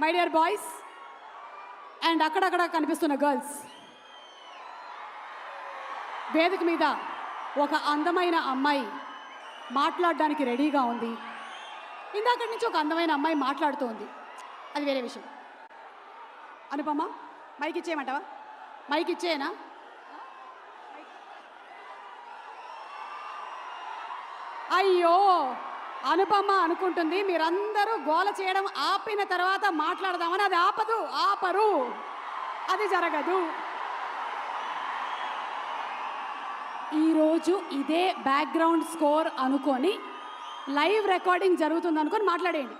My dear boys and అక్కడక్కడ కనిపిస్తున్న girls వేదిక మీద ఒక అందమైన అమ్మాయి మాట్లాడడానికి రెడీగా ఉంది. ఇందాక నుంచి ఒక అందమైన అమ్మాయి మాట్లాడుతూ ఉంది. అది వేరే విషయం. అనుపమ మైక్ ఇచ్చేయమంటావా? మైక్ ఇచ్చేయనా? అయ్యో! అనుపమ అనుకుంటుంది. మీరందరూ గోల చేయడం ఆపిన తర్వాత మాట్లాడదామని. అది ఆపదు ఆపరు. అది జరగదు. ఈరోజు ఇదే బ్యాక్గ్రౌండ్ స్కోర్ అనుకొని లైవ్ రికార్డింగ్ జరుగుతుంది అనుకొని మాట్లాడేయండి.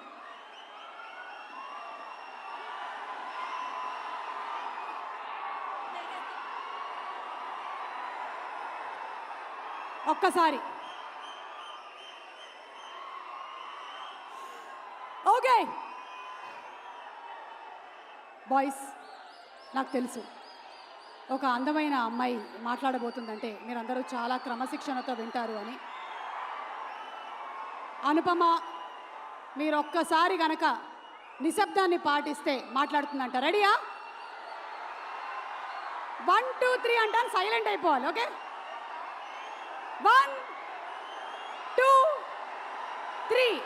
ఒక్కసారి. ఓకే. బాయ్స్ నాకు తెలుసు. ఒక అందమైన అమ్మాయి మాట్లాడబోతుందంటే మీరందరూ చాలా క్రమశిక్షణతో వింటారు అని. అనుపమ మీరు ఒక్కసారి గనక నిశ్శబ్దాన్ని పాటిస్తే మాట్లాడుతుందంట. రెడీయా? వన్ టూ త్రీ అంటాను సైలెంట్ అయిపోవాలి ఓకే? One two three.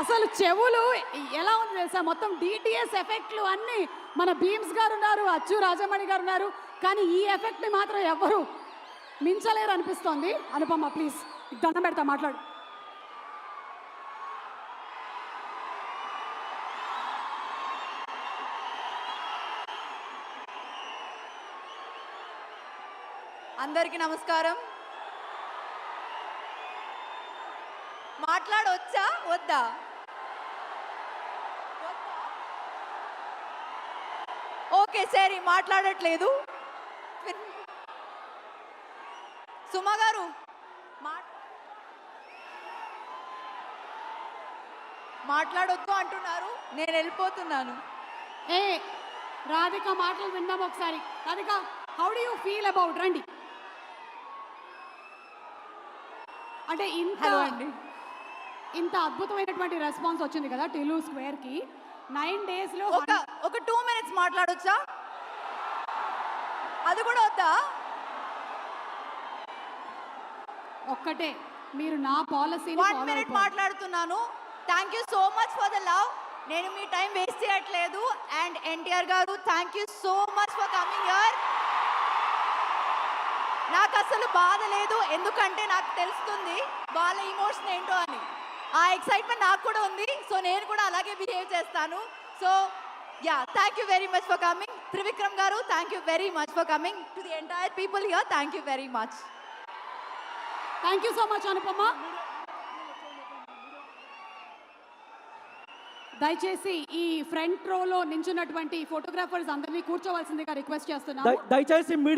అసలు చెవులు ఎలా ఉంది తెలుసా? మొత్తం డిటిఎస్ ఎఫెక్ట్లు అన్నీ మన భీమ్స్ గారు ఉన్నారు అచ్చు రాజమణి గారు ఉన్నారు కానీ ఈ ఎఫెక్ట్ని మాత్రం ఎవ్వరు మించలేరు అనిపిస్తోంది. అనుపమ ప్లీజ్ దండం పెడతా మాట్లాడు. అందరికీ నమస్కారం. మాట్లాడవచ్చా వద్దా? ఓకే సరే మాట్లాడట్లేదు. సుమా గారు మాట్లాడొద్దు అంటున్నారు. నేను వెళ్ళిపోతున్నాను. ఏ రాధిక మాటలు విందాం ఒకసారి. Radhika how do you feel about రండి. అంటే ఇంత ఇంత అద్భుతమైనటువంటి రెస్పాన్స్ వచ్చింది కదా టిలు స్క్వేర్కి నైన్ డేస్లో ఒక ఒక టూ మినిట్స్ మాట్లాడొచ్చా? అది కూడా వద్దా? ఒక్కటే. మీరు నా పాలసీని వన్ మినిట్ మాట్లాడుతున్నాను. Thank you so much for the love నేను మీ టైం వేస్ట్ చేయట్లేదు. And NTR garu thank you so much for coming here నాకు అసలు బాధ లేదు. ఎందుకంటే నాకు తెలుస్తుంది వాళ్ళ ఇమోషన్ ఏంటో అని. ఆ ఎక్సైట్మెంట్ నాకు కూడా ఉంది. సో నేను కూడా అలాగే బిహేవ్ చేస్తాను. So yeah thank you very much for coming Trivikram garu thank you very much for coming to the entire people here thank you very much thank you so much Anupama దయచేసి ఈ front రోలో నించున్నటువంటి photographers అందరినీ కూర్చోవలసిందిగా request చేస్తున్నాము. దయ- దయచేసి మీ